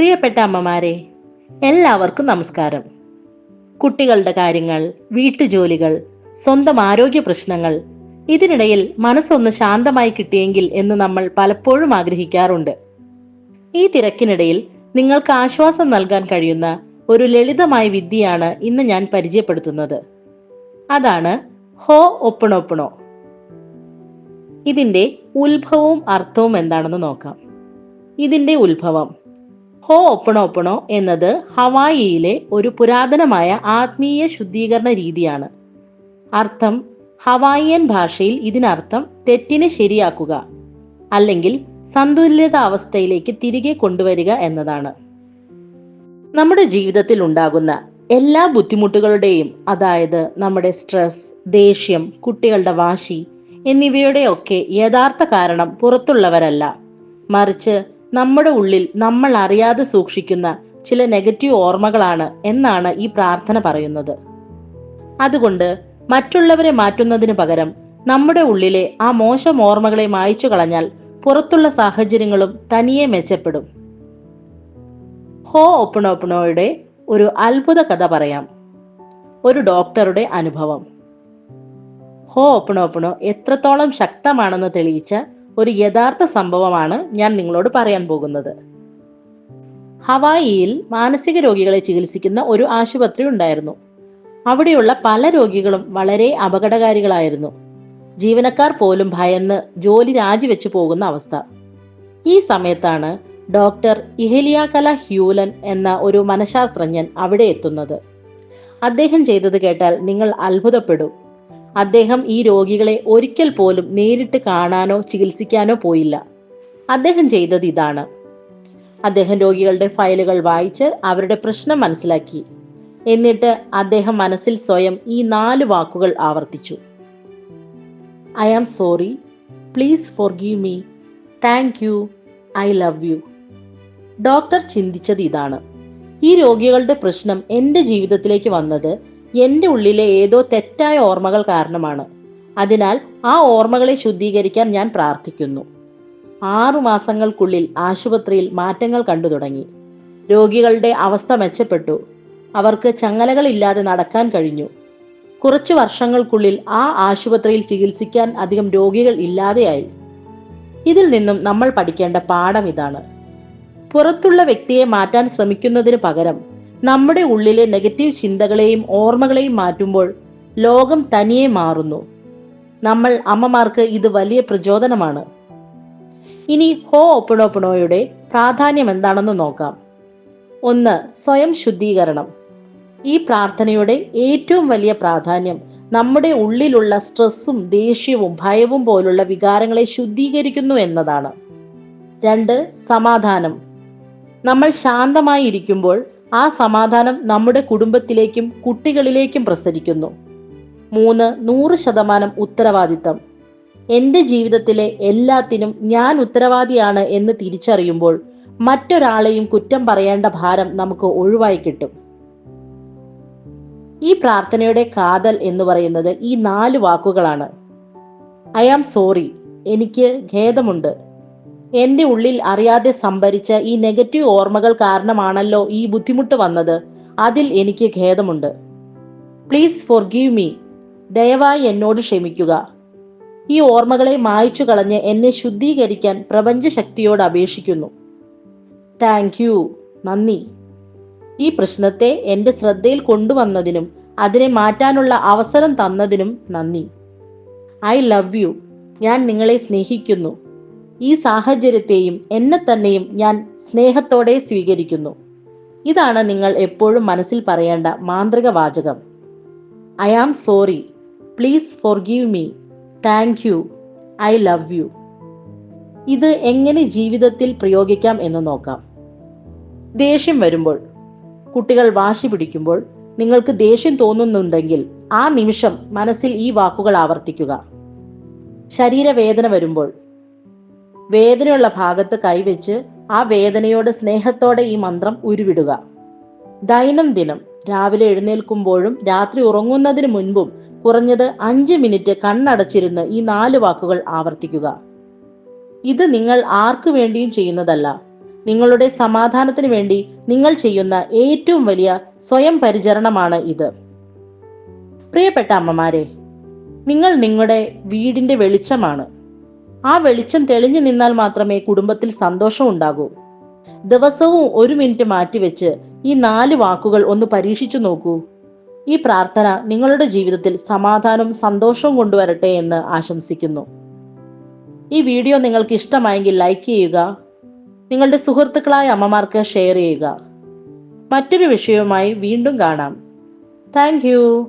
പ്രിയപ്പെട്ട അമ്മമാരെ എല്ലാവർക്കും നമസ്കാരം. കുട്ടികളുടെ കാര്യങ്ങൾ വീട്ടുജോലികൾ സ്വന്തം ആരോഗ്യ പ്രശ്നങ്ങൾ ഇതിനിടയിൽ മനസ്സൊന്ന് ശാന്തമായി കിട്ടിയെങ്കിൽ എന്ന് നമ്മൾ പലപ്പോഴും ആഗ്രഹിക്കാറുണ്ട്. ഈ തിരക്കിനിടയിൽ നിങ്ങൾക്ക് ആശ്വാസം നൽകാൻ കഴിയുന്ന ഒരു ലളിതമായ വിദ്യയാണ് ഇന്ന് ഞാൻ പരിചയപ്പെടുത്തുന്നത്. അതാണ് ഹോ ഒപ്പണൊപ്പണോ. ഇതിന്റെ ഉത്ഭവവും അർത്ഥവും എന്താണെന്ന് നോക്കാം. ഇതിന്റെ ഉത്ഭവം ഹോ ഒപ്പണോ ഒപ്പണോ എന്നത് ഹവായിയിലെ ഒരു പുരാതനമായ ആത്മീയ ശുദ്ധീകരണ രീതിയാണ്. അർത്ഥം ഹവായിയൻ ഭാഷയിൽ ഇതിനർത്ഥം തെറ്റിനെ ശരിയാക്കുക അല്ലെങ്കിൽ സന്തുലിതാവസ്ഥയിലേക്ക് തിരികെ കൊണ്ടുവരിക എന്നതാണ്. നമ്മുടെ ജീവിതത്തിൽ ഉണ്ടാകുന്ന എല്ലാ ബുദ്ധിമുട്ടുകളുടെയും അതായത് നമ്മുടെ സ്ട്രെസ് ദേഷ്യം കുട്ടികളുടെ വാശി എന്നിവയുടെയൊക്കെ യഥാർത്ഥ കാരണം പുറത്തുള്ളവരല്ല. മറിച്ച് നമ്മുടെ ഉള്ളിൽ നമ്മൾ അറിയാതെ സൂക്ഷിക്കുന്ന ചില നെഗറ്റീവ് ഓർമ്മകളാണ് എന്നാണ് ഈ പ്രാർത്ഥന പറയുന്നത്. അതുകൊണ്ട് മറ്റുള്ളവരെ മാറ്റുന്നതിന് പകരം നമ്മുടെ ഉള്ളിലെ ആ മോശം ഓർമ്മകളെ മായ്ച്ചു കളഞ്ഞാൽ പുറത്തുള്ള സാഹചര്യങ്ങളും തനിയെ മെച്ചപ്പെടും. ഹോ ഒപ്പണോപ്പണോയുടെ ഒരു അത്ഭുത കഥ പറയാം. ഒരു ഡോക്ടറുടെ അനുഭവം. ഹോ ഒപ്പണോപ്പണോ എത്രത്തോളം ശക്തമാണെന്ന് തെളിയിച്ച ഒരു യഥാർത്ഥ സംഭവമാണ് ഞാൻ നിങ്ങളോട് പറയാൻ പോകുന്നത്. ഹവായിയിൽ മാനസിക രോഗികളെ ചികിത്സിക്കുന്ന ഒരു ആശുപത്രി ഉണ്ടായിരുന്നു. അവിടെയുള്ള പല രോഗികളും വളരെ അപകടകാരികളായിരുന്നു. ജീവനക്കാർ പോലും ഭയന്ന് ജോലി രാജിവെച്ചു പോകുന്ന അവസ്ഥ. ഈ സമയത്താണ് ഡോക്ടർ ഇഹലിയാകല ഹ്യൂലൻ എന്ന ഒരു മനഃശാസ്ത്രജ്ഞൻ അവിടെ എത്തുന്നത്. അദ്ദേഹം ചെയ്തത് കേട്ടാൽ നിങ്ങൾ അത്ഭുതപ്പെടും. അദ്ദേഹം ഈ രോഗികളെ ഒരിക്കൽ പോലും നേരിട്ട് കാണാനോ ചികിത്സിക്കാനോ പോയില്ല. അദ്ദേഹം ചെയ്തത് ഇതാണ്. അദ്ദേഹം രോഗികളുടെ ഫയലുകൾ വായിച്ച് അവരുടെ പ്രശ്നം മനസ്സിലാക്കി. എന്നിട്ട് അദ്ദേഹം മനസ്സിൽ സ്വയം ഈ നാല് വാക്കുകൾ ആവർത്തിച്ചു. I am sorry. Please forgive me. Thank you. I love you. Doctor ചിന്തിച്ചത് ഇതാണ്. ഈ രോഗികളുടെ പ്രശ്നം എന്റെ ജീവിതത്തിലേക്ക് വന്നത് എന്റെ ഉള്ളിലെ ഏതോ തെറ്റായ ഓർമ്മകൾ കാരണമാണ്. അതിനാൽ ആ ഓർമ്മകളെ ശുദ്ധീകരിക്കാൻ ഞാൻ പ്രാർത്ഥിക്കുന്നു. ആറു മാസങ്ങൾക്കുള്ളിൽ ആശുപത്രിയിൽ മാറ്റങ്ങൾ കണ്ടു തുടങ്ങി. രോഗികളുടെ അവസ്ഥ മെച്ചപ്പെട്ടു. അവർക്ക് ചങ്ങലകളില്ലാതെ നടക്കാൻ കഴിഞ്ഞു. കുറച്ചു വർഷങ്ങൾക്കുള്ളിൽ ആ ആശുപത്രിയിൽ ചികിത്സിക്കാൻ അധികം രോഗികൾ ഇല്ലാതെയായി. ഇതിൽ നിന്നും നമ്മൾ പഠിക്കേണ്ട പാഠം ഇതാണ്. പുറത്തുള്ള വ്യക്തിയെ മാറ്റാൻ ശ്രമിക്കുന്നതിന് പകരം നമ്മുടെ ഉള്ളിലെ നെഗറ്റീവ് ചിന്തകളെയും ഓർമ്മകളെയും മാറ്റുമ്പോൾ ലോകം തനിയെ മാറുന്നു. നമ്മൾ അമ്മമാർക്ക് ഇത് വലിയ പ്രചോദനമാണ്. ഇനി ഹോ ഒപ്പണോപ്പണോയുടെ പ്രാധാന്യം എന്താണെന്ന് നോക്കാം. ഒന്ന് സ്വയം ശുദ്ധീകരണം. ഈ പ്രാർത്ഥനയുടെ ഏറ്റവും വലിയ പ്രാധാന്യം നമ്മുടെ ഉള്ളിലുള്ള സ്ട്രെസ്സും ദേഷ്യവും ഭയവും പോലുള്ള വികാരങ്ങളെ ശുദ്ധീകരിക്കുന്നു എന്നതാണ്. രണ്ട് സമാധാനം. നമ്മൾ ശാന്തമായി ഇരിക്കുമ്പോൾ ആ സമാധാനം നമ്മുടെ കുടുംബത്തിലേക്കും കുട്ടികളിലേക്കും പ്രസരിക്കുന്നു. മൂന്ന് നൂറ് ശതമാനം ഉത്തരവാദിത്തം. എന്റെ ജീവിതത്തിലെ എല്ലാത്തിനും ഞാൻ ഉത്തരവാദിയാണ് എന്ന് തിരിച്ചറിയുമ്പോൾ മറ്റൊരാളെയും കുറ്റം പറയേണ്ട ഭാരം നമുക്ക് ഒഴിവായി കിട്ടും. ഈ പ്രാർത്ഥനയുടെ കാതൽ എന്ന് പറയുന്നത് ഈ നാല് വാക്കുകളാണ്. ഐ ആം സോറി എനിക്ക് ഖേദമുണ്ട്. എന്റെ ഉള്ളിൽ അറിയാതെ സംഭരിച്ച ഈ നെഗറ്റീവ് ഓർമ്മകൾ കാരണമാണല്ലോ ഈ ബുദ്ധിമുട്ട് വന്നത്. അതിൽ എനിക്ക് ഖേദമുണ്ട്. പ്ലീസ് ഫോർ ഗീവ് മീ ദയവായി എന്നോട് ക്ഷമിക്കുക. ഈ ഓർമ്മകളെ മായച്ചു കളഞ്ഞ് എന്നെ ശുദ്ധീകരിക്കാൻ പ്രപഞ്ചശക്തിയോട് അപേക്ഷിക്കുന്നു. താങ്ക് യു നന്ദി. ഈ പ്രശ്നത്തെ എന്റെ ശ്രദ്ധയിൽ കൊണ്ടുവന്നതിനും അതിനെ മാറ്റാനുള്ള അവസരം തന്നതിനും നന്ദി. ഐ ലവ് യു ഞാൻ നിങ്ങളെ സ്നേഹിക്കുന്നു. ഈ സാഹചര്യത്തെയും എന്നെ തന്നെയും ഞാൻ സ്നേഹത്തോടെ സ്വീകരിക്കുന്നു. ഇതാണ് നിങ്ങൾ എപ്പോഴും മനസ്സിൽ പറയേണ്ട മാന്ത്രിക വാചകം. I am sorry please forgive me thank you I love you ഇത് എങ്ങനെ ജീവിതത്തിൽ പ്രയോഗിക്കാം എന്ന് നോക്കാം. ദേഷ്യം വരുമ്പോൾ കുട്ടികൾ വാശി പിടിക്കുമ്പോൾ നിങ്ങൾക്ക് ദേഷ്യം തോന്നുന്നുണ്ടെങ്കിൽ ആ നിമിഷം മനസ്സിൽ ഈ വാക്കുകൾ ആവർത്തിക്കുക. ശരീരവേദന വരുമ്പോൾ വേദനയുള്ള ഭാഗത്ത് കൈവച്ച് ആ വേദനയോട് സ്നേഹത്തോടെ ഈ മന്ത്രം ഉരുവിടുക. ദൈനംദിനം രാവിലെ എഴുന്നേൽക്കുമ്പോഴും രാത്രി ഉറങ്ങുന്നതിന് മുൻപും കുറഞ്ഞത് അഞ്ച് മിനിറ്റ് കണ്ണടച്ചിരുന്ന് ഈ നാല് വാക്കുകൾ ആവർത്തിക്കുക. ഇത് നിങ്ങൾ ആർക്കു വേണ്ടിയും ചെയ്യുന്നതല്ല. നിങ്ങളുടെ സമാധാനത്തിന് വേണ്ടി നിങ്ങൾ ചെയ്യുന്ന ഏറ്റവും വലിയ സ്വയം പരിചരണമാണ് ഇത്. പ്രിയപ്പെട്ട അമ്മമാരെ നിങ്ങൾ നിങ്ങളുടെ വീടിന്റെ വെളിച്ചമാണ്. ആ വെളിച്ചം തെളിഞ്ഞു നിന്നാൽ മാത്രമേ കുടുംബത്തിൽ സന്തോഷം ഉണ്ടാകൂ. ദിവസവും ഒരു മിനിറ്റ് മാറ്റിവെച്ച് ഈ നാല് വാക്കുകൾ ഒന്ന് പരീക്ഷിച്ചു നോക്കൂ. ഈ പ്രാർത്ഥന നിങ്ങളുടെ ജീവിതത്തിൽ സമാധാനവും സന്തോഷവും കൊണ്ടുവരട്ടെ എന്ന് ആശംസിക്കുന്നു. ഈ വീഡിയോ നിങ്ങൾക്ക് ഇഷ്ടമായെങ്കിൽ ലൈക്ക് ചെയ്യുക നിങ്ങളുടെ സുഹൃത്തുക്കളായ അമ്മമാർക്ക് ഷെയർ ചെയ്യുക. മറ്റൊരു വിഷയവുമായി വീണ്ടും കാണാം. താങ്ക്